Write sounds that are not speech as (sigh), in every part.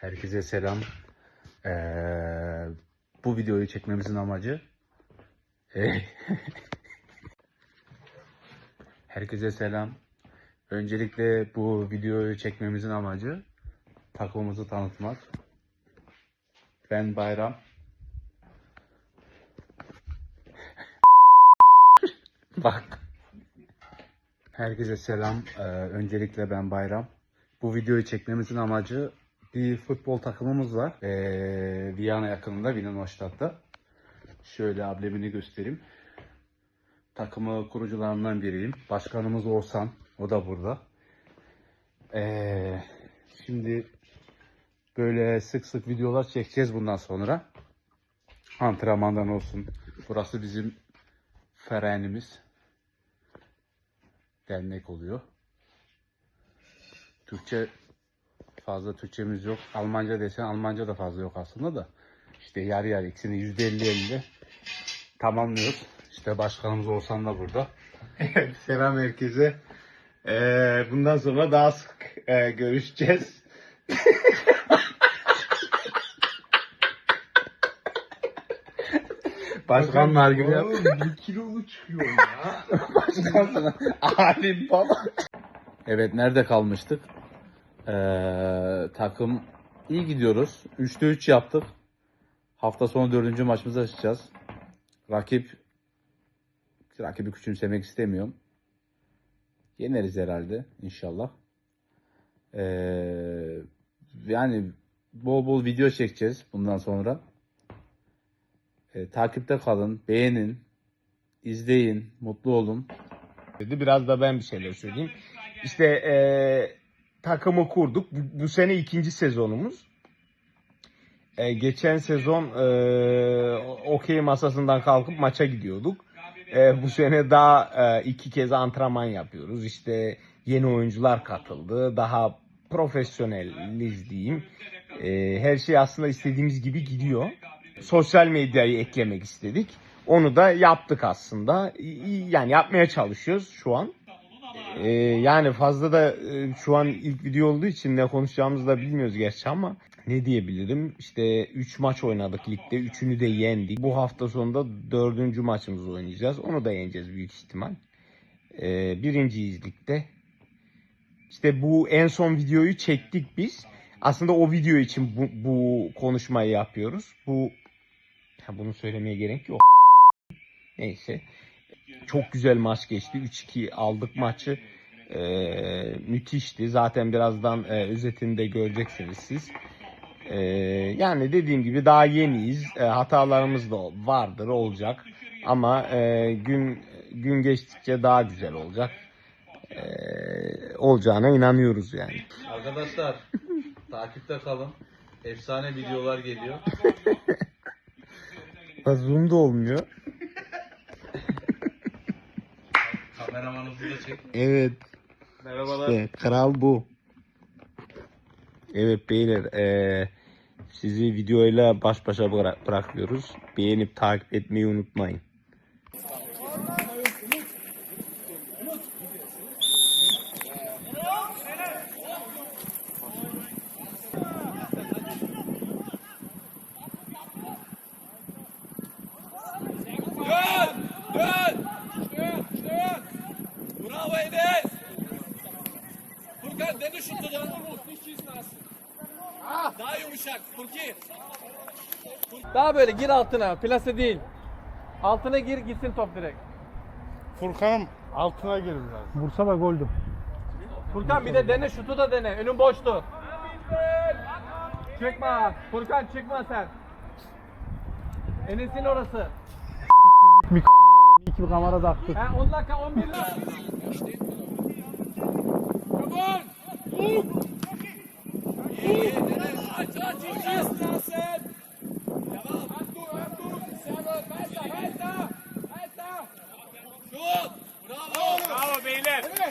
Herkese selam. Ee, bu videoyu çekmemizin amacı (laughs) Herkese selam. Öncelikle bu videoyu çekmemizin amacı takımımızı tanıtmak. Ben Bayram. (laughs) Bak. Herkese selam. Ee, öncelikle ben Bayram. Bu videoyu çekmemizin amacı bir futbol takımımız var. Ee, Viyana yakınında, Wiener Şöyle ablemini göstereyim. Takımı kurucularından biriyim. Başkanımız Oğuzhan. O da burada. Ee, şimdi böyle sık sık videolar çekeceğiz bundan sonra. Antrenmandan olsun. Burası bizim ferenimiz. Dernek oluyor. Türkçe fazla Türkçemiz yok. Almanca desen Almanca da fazla yok aslında da. İşte yarı yarı ikisini yüzde elli elli tamamlıyoruz. İşte başkanımız Oğuzhan da burada. (laughs) Selam herkese. Ee, bundan sonra daha sık e, görüşeceğiz. (laughs) Başkanlar gibi yap. Bir kilolu çıkıyor ya. (laughs) Başkan sana abim baba. Evet nerede kalmıştık? Ee, takım iyi gidiyoruz. 3'te 3 yaptık. Hafta sonu dördüncü maçımızı açacağız. Rakip rakibi küçümsemek istemiyorum. Yeneriz herhalde inşallah. Ee, yani bol bol video çekeceğiz bundan sonra. Ee, takipte kalın, beğenin, izleyin, mutlu olun. Dedi. Biraz da ben bir şeyler söyleyeyim. İşte e, takımı kurduk. Bu, bu sene ikinci sezonumuz. E, geçen sezon e, okey masasından kalkıp maça gidiyorduk. E, bu sene daha e, iki kez antrenman yapıyoruz. İşte yeni oyuncular katıldı. Daha profesyoneliz diyeyim. E, her şey aslında istediğimiz gibi gidiyor. Sosyal medyayı eklemek istedik. Onu da yaptık aslında. Yani yapmaya çalışıyoruz şu an. Ee, yani fazla da e, şu an ilk video olduğu için ne konuşacağımızı da bilmiyoruz gerçi ama ne diyebilirim? İşte 3 maç oynadık ligde. Üçünü de yendik. Bu hafta sonunda dördüncü maçımızı oynayacağız. Onu da yeneceğiz büyük ihtimal. Ee, birinciyiz ligde. İşte bu en son videoyu çektik biz. Aslında o video için bu, bu konuşmayı yapıyoruz. Bu ha, bunu söylemeye gerek yok. Neyse. Çok güzel maç geçti. 3-2 aldık maçı. Ee, müthişti. Zaten birazdan e, özetini de göreceksiniz siz. Ee, yani dediğim gibi daha yeniyiz. Ee, hatalarımız da vardır, olacak. Ama e, gün gün geçtikçe daha güzel olacak. Ee, olacağına inanıyoruz yani. Arkadaşlar (laughs) takipte kalın. Efsane videolar geliyor. (laughs) Zoom da olmuyor. Kameramanımızı da çek. Evet. Merhabalar. İşte kral bu. Evet beyler eee, sizi videoyla baş başa bıra- bırakıyoruz. Beğenip takip etmeyi unutmayın. Dön! Dön! Dön! Dön! Bravo Enes! Furkan dene şutu da. Daha yumuşak Furki. Daha böyle gir altına, plase değil. Altına gir gitsin top direkt. Furkan'ım altına gir biraz. Vursa da goldü. Furkan bir de dene şutu da dene. Önün boştu. Çıkma. Furkan çıkma sen. Enes'in orası. Koyayım. İyi ki bir kamera taktı. Ha 10 dakika 11 dakika. Aç Bravo! Bravo beyler! Bravo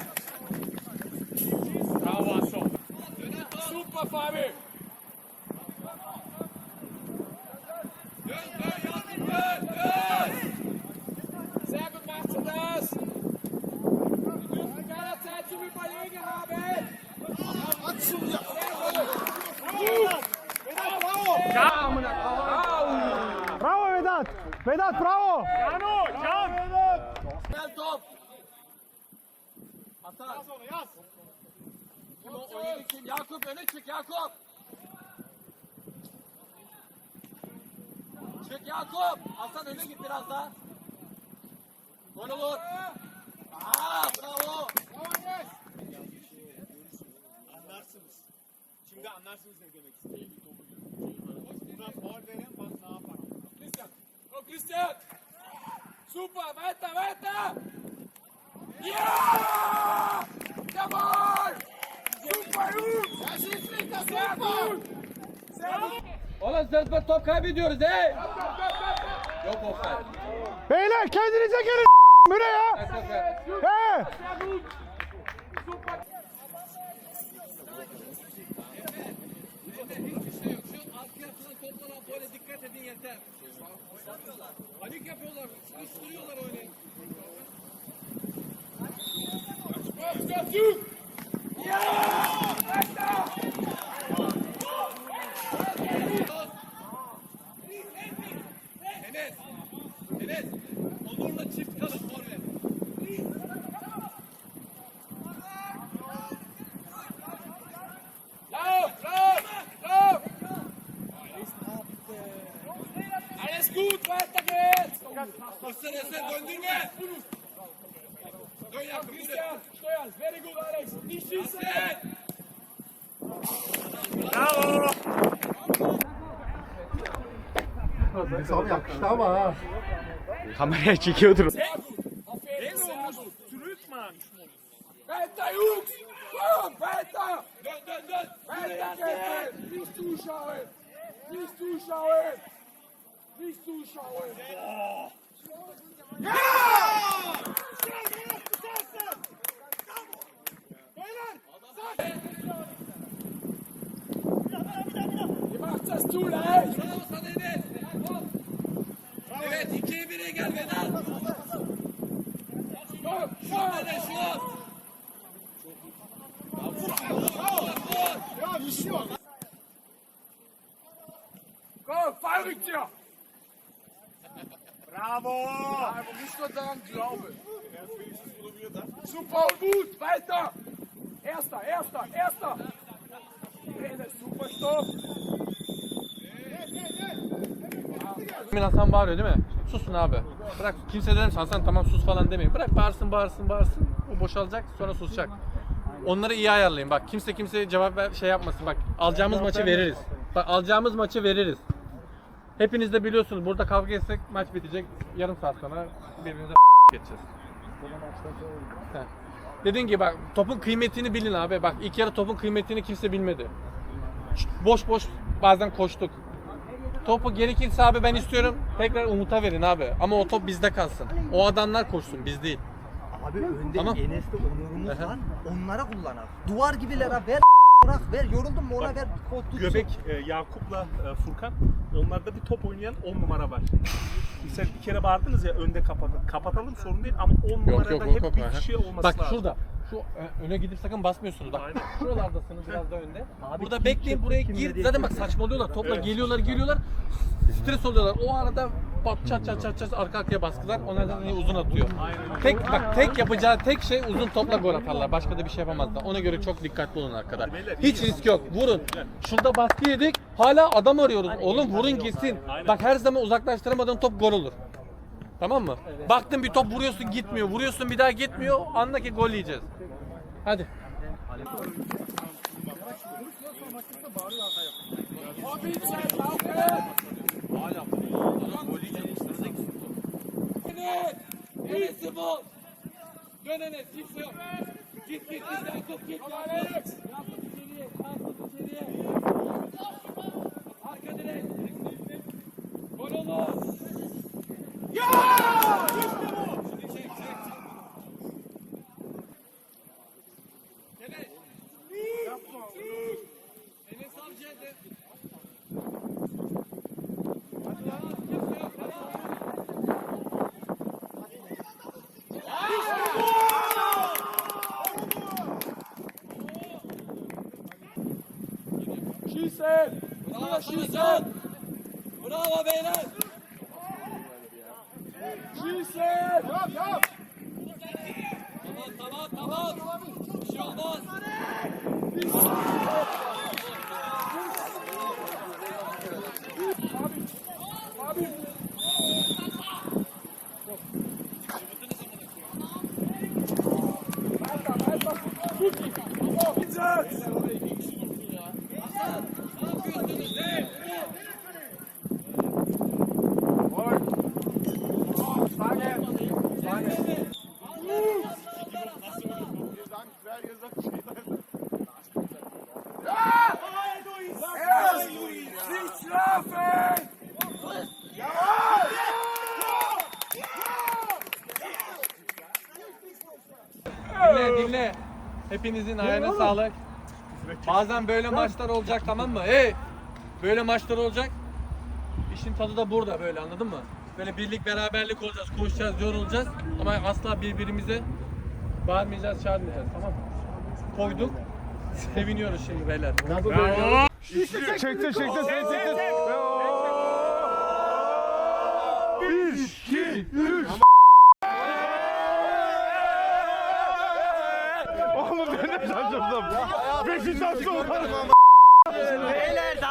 Bravo Vedat. Vedat bravo. Cano, Can. Vedat. Gel top. Atar. Yaz onu yaz. Kim öne kim? Yakup öne çık Yakup. Çık Yakup. Hasan öne git biraz daha. Gol olur. Super. Weiter, weiter. Ja! Jawohl! Super gut! Das ist nicht das Sehr gut! Sehr gut! Oğlum zırt top kaybediyoruz he! Yok offside. Beyler kendinize gelin. Bu ne ya? He. Böyle dikkat edin yeter. Panik yapıyorlar. Sıkıştırıyorlar oyunu. Stop, stop, dur! Enes! Üstüne üstüne döndürme! Dön yakın, Christian, steuern, very good Alex! Nicht schießen! Abi yakıştı ama ha. Kameraya çekiyordur. Sehr gut! Weiter, Jungs! Komm, weiter! Weiter geht's! Nicht zuschauen! Nicht zuschauen! Nicht zuschauen! Ihr macht das zu leicht! Evet, ikiye bire gel Vedat! Komm, şöyle şut! Komm, Fallrückzieher! Bravo! Aber muss nur daran glauben. Super und gut, weiter! Erster, erster, erster! Super, stopp! Emin Hasan bağırıyor değil mi? Susun abi. Bırak kimse dedim Hasan tamam sus falan demeyin. Bırak bağırsın bağırsın bağırsın. O boşalacak sonra susacak. Onları iyi ayarlayın. Bak kimse kimseye cevap ver, şey yapmasın. Bak alacağımız maçı veririz. Bak alacağımız maçı veririz. Hepiniz de biliyorsunuz burada kavga etsek maç bitecek. Yarım saat sonra birbirimize (laughs) geçeceğiz. Heh. Dediğin gibi bak topun kıymetini bilin abi. Bak ilk yarı topun kıymetini kimse bilmedi. Boş boş bazen koştuk. Topu gerekirse abi ben istiyorum. Tekrar Umut'a verin abi. Ama o top bizde kalsın. O adamlar koşsun biz değil. Abi önde Tamam. Enes'te onurumuz Aha. var. Onlara kullanalım. Duvar gibilere ver bırak ver yoruldum mu ona ver kod tutsun. Göbek e, Yakup'la e, Furkan. Onlarda bir top oynayan 10 numara var. (laughs) Mesela bir kere bağırdınız ya önde kapatın. Kapatalım sorun değil ama 10 Yok numarada yok hep yok. bir Aha. kişi olması Bak lazım. şurada. Şu ö- öne gidip sakın basmıyorsunuz. Bak Aynen. şuralardasınız biraz da önde. Abi Burada kim bekleyin çıktı, buraya kim gir. nereye Zaten bak çıktı? saçmalıyorlar. Topla Evet. geliyorlar geliyorlar. Stres oluyorlar. O arada pat çat çat çat çat arka arkaya baskılar. Onlardan iyi uzun atıyor. Tek bak tek yapacağı tek şey uzun topla gol atarlar. Başka da bir şey yapamazlar. Ona göre çok dikkatli olun arkadaşlar. Hiç risk yok. Vurun. Şurada baskı yedik. Hala adam arıyoruz. Oğlum vurun gitsin. Bak her zaman uzaklaştıramadığın top gol olur. Tamam mı? Baktın bir top vuruyorsun gitmiyor. Vuruyorsun bir daha gitmiyor. Andaki gol yiyeceğiz. Hadi. Hobbizeit, laufen! Enes! Invincible! Dön Enes, kimse yok. Git git git Yakup git! Yakup içeriye, Yakup içeriye. Arka direk. Gol olur. Ya! İşte bu! Çek çek çek. Enes! Enes Avcı hadi. Hadi ya, kimse yok. Hadi. Schießen! Bravo schießen! Bravo beyler! Schießen! Tamam, tamam. Einsatz! Erst dinle. Hepinizin ayağına sağlık. Bazen böyle maçlar olacak tamam mı? Hey! Böyle maçlar olacak. İşin tadı da burada böyle anladın mı? Böyle birlik beraberlik olacağız, koşacağız, yorulacağız. Ama asla birbirimize bağırmayacağız, çağırmayacağız tamam mı? Koyduk. Seviniyoruz şimdi beyler. Bravo. Çekti, çekti, çekti, çekti, çekti. 1, 2, 3. Siz nasıl Beyler